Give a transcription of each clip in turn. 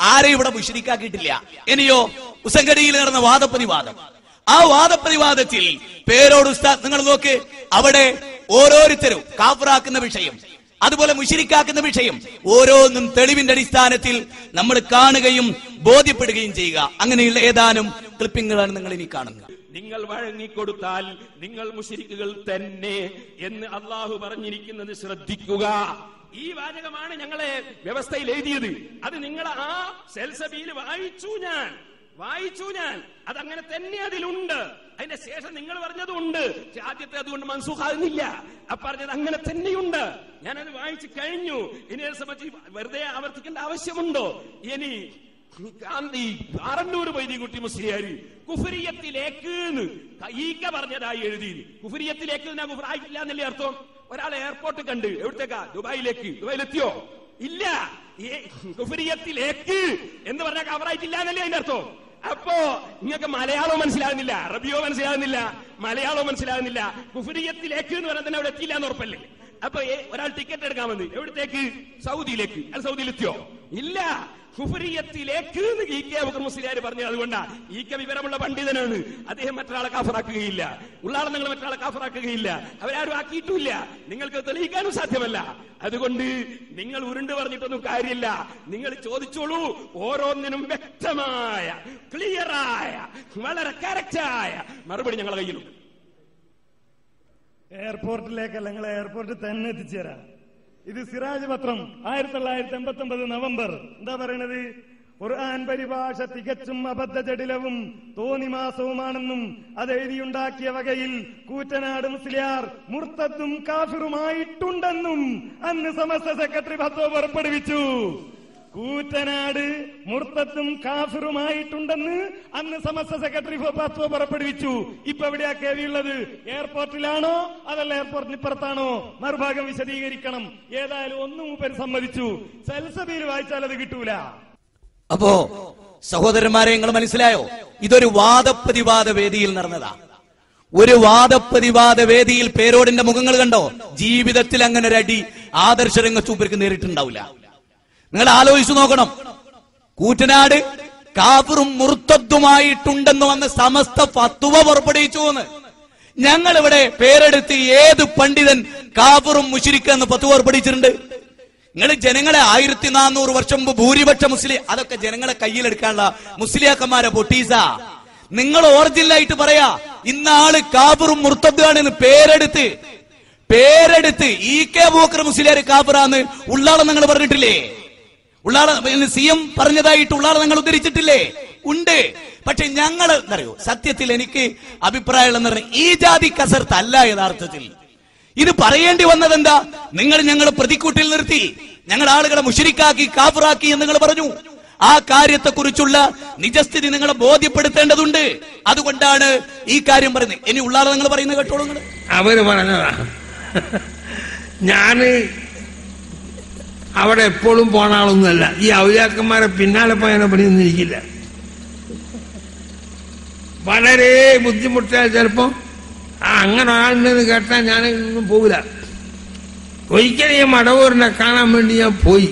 ആരെയും ഇവിടെ മുഷരിക്കാക്കിയിട്ടില്ല? ഇനിയോ ഉസങ്കടിയിൽ നടന്ന വാദപ്രതിവാദം. ആ വാദപ്രതിവാദത്തിൽ പേരോട് ഉസ്താദ് നിങ്ങൾ നോക്ക് അവിടെ ഓരോരുത്തരും കാഫറാക്കുന്ന വിഷയം അതുപോലെ മുഷിരിക്കാക്കുന്ന വിഷയം ഓരോന്നും തെളിവിന്റെ അടിസ്ഥാനത്തിൽ നമ്മൾ കാണുകയും ബോധ്യപ്പെടുകയും ചെയ്യുക. അങ്ങനെയുള്ള ഏതാനും ക്ലിപ്പിങ്ങുകളാണ് നിങ്ങൾ ഇനി കാണുന്നത്. നിങ്ങൾ വഴങ്ങിക്കൊടുത്താൽ നിങ്ങൾ മുഷിരിക്കുകൾ തന്നെ എന്ന് അള്ളാഹു പറഞ്ഞിരിക്കുന്നത് ശ്രദ്ധിക്കുക. ഈ വാചകമാണ് ഞങ്ങളെ വ്യവസ്ഥയിൽ എഴുതിയത്. അത് നിങ്ങൾ ആ സെൽസബിയിൽ വായിച്ചു ഞാൻ. വായിച്ചു ഞാൻ. അതങ്ങനെ തന്നെ അതിലുണ്ട്. അതിന്റെ ശേഷം നിങ്ങൾ പറഞ്ഞതുണ്ട്. പക്ഷെ ആദ്യത്തെ അതുകൊണ്ട് മൻസൂഖാകുന്നില്ല ആ പറഞ്ഞത് അങ്ങനെ തന്നെയുണ്ട്. ഞാനത് വായിച്ചു കഴിഞ്ഞു. ഇനി സംബന്ധിച്ച് വെറുതെ ആവർത്തിക്കേണ്ട ആവശ്യമുണ്ടോ? ഇനി ഗാന്ധി ആറന്നൂർ വൈദ്യകുട്ടി മുസ്ലിയാര് കുഫരിയത്തിലേക്ക് ഈക്ക പറഞ്ഞതായി എഴുതി. കുഫരിയത്തിലേക്ക് കുഫറായിട്ടില്ല എന്നല്ലേ അർത്ഥം? ഒരാൾ എയർപോർട്ട് കണ്ട് എവിടത്തേക്കാ? ദുബായിലേക്ക്. ദുബായിലെത്തിയോ? ഇല്ല. ഈ കുഫരിയത്തിലേക്ക് എന്ന് പറഞ്ഞാൽ കവറായിട്ടില്ല എന്നല്ലേ അതിന്റെ അർത്ഥം? അപ്പോ നിങ്ങൾക്ക് മലയാളം മനസ്സിലാകുന്നില്ല അറബിയോ മനസ്സിലാകുന്നില്ല മലയാളോ മനസ്സിലാകുന്നില്ല. കുഫരിയത്തിലേക്ക് എന്ന് പറഞ്ഞാൽ അവിടെ എത്തിയില്ല എന്ന് ഉറപ്പല്ലേ? അപ്പൊ ഒരാൾ ടിക്കറ്റ് എടുക്കാൻ വന്നു എവിടത്തേക്ക്? സൗദിയിലേക്ക്. അല്ല സൗദിയിലെത്തിയോ? ഇല്ല. കുഫരിയത്തിലേക്ക് ഇ കെ അബൂബക്കർ മുസ്ലിയാർ പറഞ്ഞത് അതുകൊണ്ടാ. ഈ കെ വിവരമുള്ള പണ്ഡിതനാണ്. അദ്ദേഹം മറ്റൊരാളെ കാഫറാക്കുകയില്ല. ഉള്ളാളെ നിങ്ങൾ മറ്റൊരാളെ കാഫറാക്കുകയില്ല. അവരാരും ആക്കിയിട്ടില്ല. നിങ്ങൾക്ക് തെളിയിക്കാനും സാധ്യമല്ല. അതുകൊണ്ട് നിങ്ങൾ ഉരുണ്ട് പറഞ്ഞിട്ടൊന്നും കാര്യമില്ല. നിങ്ങൾ ചോദിച്ചോളൂ. ഓരോന്നിനും വ്യക്തമായ ക്ലിയറായ വളരെ കറക്റ്റായ മറുപടി ഞങ്ങളുടെ കയ്യിലുണ്ട്. എയർപോർട്ടിലേക്കല്ല നിങ്ങൾ എയർപോർട്ടിൽ തന്നെ എത്തിച്ചേരാം. ഇത് സിറാജ് പത്രം ആയിരത്തി തൊള്ളായിരത്തി എൺപത്തി ഒമ്പത് നവംബർ. എന്താ പറയണത്? ഖുർആൻ പരിഭാഷ തികച്ചും അബദ്ധജടിലവും തോന്നിമാസവുമാണെന്നും അത് എഴുതിയുണ്ടാക്കിയ വകയിൽ കൂറ്റനാട് മുസ്ലിയാർ മുർത്തത്തും കാഫിറുമായിട്ടുണ്ടെന്നും അന്ന് സമസ്ത സെക്രട്ടറി ഭത്തോ പുറപ്പെടുവിച്ചു. കൂറ്റനാട് മുർത്തത്തും കാഫിറുമായിട്ടുണ്ടെന്ന് അന്ന് സമസ്ത സെക്രട്ടറി ഫത്വ പുറപ്പെടുവിച്ചു. ഇപ്പൊ എവിടെയാ കേവിയുള്ളത് എയർപോർട്ടിലാണോ? അതല്ല എയർപോർട്ടിന് ഇപ്പുറത്താണോ? മറുഭാഗം വിശദീകരിക്കണം. ഏതായാലും ഒന്നും മൂപ്പര് സമ്മതിച്ചു. സെൽസബിയിൽ വായിച്ചാൽ അത് കിട്ടൂല. അപ്പോ സഹോദരന്മാരെ നിങ്ങൾ മനസ്സിലായോ? ഇതൊരു വാദപ്രതിവാദ വേദിയിൽ നടന്നതാ. ഒരു വാദപ്രതിവാദ വേദിയിൽ പേരോടിന്റെ മുഖങ്ങൾ കണ്ടോ? ജീവിതത്തിൽ അങ്ങനെ ഒരു അടി ആദർശ രംഗച്ചൂപ്പർക്ക് നേരിട്ടുണ്ടാവില്ല. നിങ്ങൾ ആലോചിച്ചു നോക്കണം. കൂറ്റനാട് കാഫറും മുർത്തദ്ദുമായിട്ടുണ്ടെന്ന് വന്ന് സമസ്ത ഫത്തുവ പുറപ്പെടുവിച്ചു എന്ന്. ഞങ്ങൾ ഇവിടെ പേരെടുത്ത് ഏത് പണ്ഡിതൻ കാഫറും മുഷിരിക്കെന്ന് ഫത്തുവ പുറപ്പെടുവിച്ചിട്ടുണ്ട്? നിങ്ങൾ ജനങ്ങളെ ആയിരത്തി നാനൂറ് വർഷം മുമ്പ് ഭൂരിപക്ഷ മുസ്ലിം അതൊക്കെ ജനങ്ങളെ കയ്യിലെടുക്കാനുള്ള മുസ്ലിയാക്കന്മാരെ പൊട്ടീസ. നിങ്ങൾ ഓറിജിനലായിട്ട് പറയാ ഇന്നാൾ കാബറും മുർത്തദ്ദാണെന്ന് പേരെടുത്ത് പേരെടുത്ത് ഈ കെ ബോക്കർ മുസ്ലിയാർ കാബറാന്ന് ഉള്ളാളെ നിങ്ങൾ പറഞ്ഞിട്ടില്ലേ? ഉള്ളാളെ സി എം പറഞ്ഞതായിട്ട് ഉള്ളാട് നിങ്ങൾ ഉദ്ധരിച്ചിട്ടില്ലേ? ഉണ്ട്. പക്ഷെ ഞങ്ങൾ എന്നറിയോ സത്യത്തിൽ എനിക്ക് അഭിപ്രായം എന്ന് പറഞ്ഞ ഈ ജാതി കസർത്ത് അല്ല യഥാർത്ഥത്തിൽ. ഇത് പറയേണ്ടി വന്നത് എന്താ നിങ്ങൾ ഞങ്ങൾ പ്രതിക്കൂട്ടിൽ നിർത്തി. ഞങ്ങൾ ആളുകളെ മുഷരിക്കാക്കി കാഫറാക്കി എന്ന് നിങ്ങൾ പറഞ്ഞു. ആ കാര്യത്തെക്കുറിച്ചുള്ള നിജസ്ഥിതി നിങ്ങളെ ബോധ്യപ്പെടുത്തേണ്ടതുണ്ട്. അതുകൊണ്ടാണ് ഈ കാര്യം പറയുന്നത്. ഇനി ഉള്ളാളെ നിങ്ങൾ പറയുന്നത് കേട്ടോളൂ നിങ്ങൾ. അവർ പറഞ്ഞതാ. ഞാൻ അവിടെ എപ്പോഴും പോണ ആളൊന്നുമല്ല. ഈ ഔലിയാക്കന്മാരെ പിന്നാലെ പോയാൽ പണിയൊന്നിരിക്കില്ല വളരെ ബുദ്ധിമുട്ടാൽ ചിലപ്പോ. ആ അങ്ങനെ ആളുണ്ടെന്ന് കേട്ടാൽ ഞാൻ ഒന്നും പോകില്ല ഒരിക്കലും ഈ മടവൂരിനെ കാണാൻ വേണ്ടി ഞാൻ പോയി.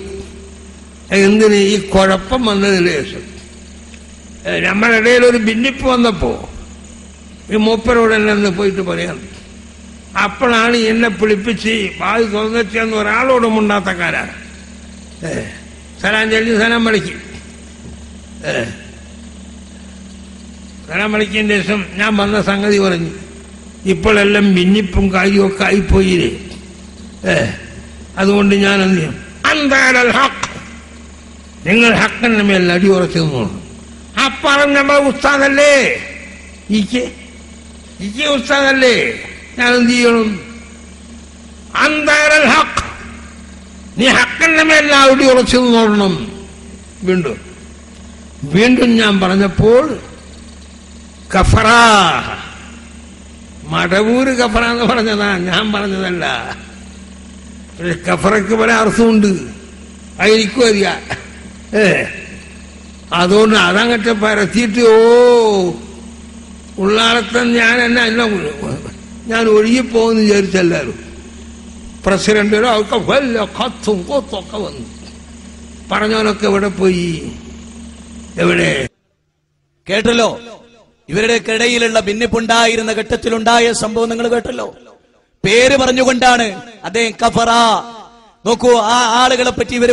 എന്തിന്? ഈ കുഴപ്പം വന്നതിന് ശേഷം. നമ്മുടെ ഇടയിൽ ഒരു ഭിന്നിപ്പ് വന്നപ്പോ ഈ മൂപ്പരോട് എന്നെ പോയിട്ട് പറയാം. അപ്പോഴാണ് എന്നെ പിടിപ്പിച്ച് ബാധി തുറന്നെത്തിയെന്ന് ഒരാളോടും ഉണ്ടാത്ത കാരാണ് സലാം ചൊല്ലി സ്ഥലം വിളിക്കും. സ്ഥലം സലാം ശേഷം ഞാൻ വന്ന സംഗതി പറഞ്ഞു. ഇപ്പോഴെല്ലാം മിന്നിപ്പും കാര്യമൊക്കെ ആയിപ്പോയില്ലേ? ഏ. അതുകൊണ്ട് ഞാൻ എന്ത് ചെയ്യും? അന്താരൽ നിങ്ങൾ ഹക്കിന്റെ മേൽ അടി ഉറച്ചു നിന്നോളൂ അപ്പറം നമ്മളെ ഉസ്താദല്ലേ? ഇക്ക്. ഇക്ക് ഉസ്താദല്ലേ? ഞാൻ എന്ത് ചെയ്യണം അന്താരൽ ഹക്ക് നീ ഹക്കിന്റെ മേൽ അവിടെ ഉറച്ചു നോടണം വീണ്ടും. വീണ്ടും ഞാൻ പറഞ്ഞപ്പോൾ കഫറാ മടവൂര് കഫറ എന്ന് പറഞ്ഞതാ ഞാൻ പറഞ്ഞതല്ല. കഫറയ്ക്ക് പല അർത്ഥമുണ്ട്. ആയിരിക്കും അറിയ അതുകൊണ്ട് അതങ്ങട്ട് പരത്തിയിട്ട് ഓ ഉള്ളാളത്തൻ ഞാൻ എന്നെ ഞാൻ ഒഴുകിപ്പോകുന്നു വിചാരിച്ചെല്ലാരും. പ്രസിഡന്റിനോ ഒക്കെ വല്ല കത്തും കൊത്തൊക്കെ വന്നു. പറഞ്ഞവനൊക്കെ എവിടെ പോയി? എവിടെ? കേട്ടല്ലോ? ഇവരുടെ ഇടയിലുള്ള ഭിന്നിപ്പുണ്ടായിരുന്ന ഘട്ടത്തിലുണ്ടായ സംഭവം നിങ്ങൾ കേട്ടല്ലോ? പേര് പറഞ്ഞുകൊണ്ടാണ് അദ്ദേഹം കഫറ. നോക്കൂ ആ ആളുകളെ പറ്റി ഇവർ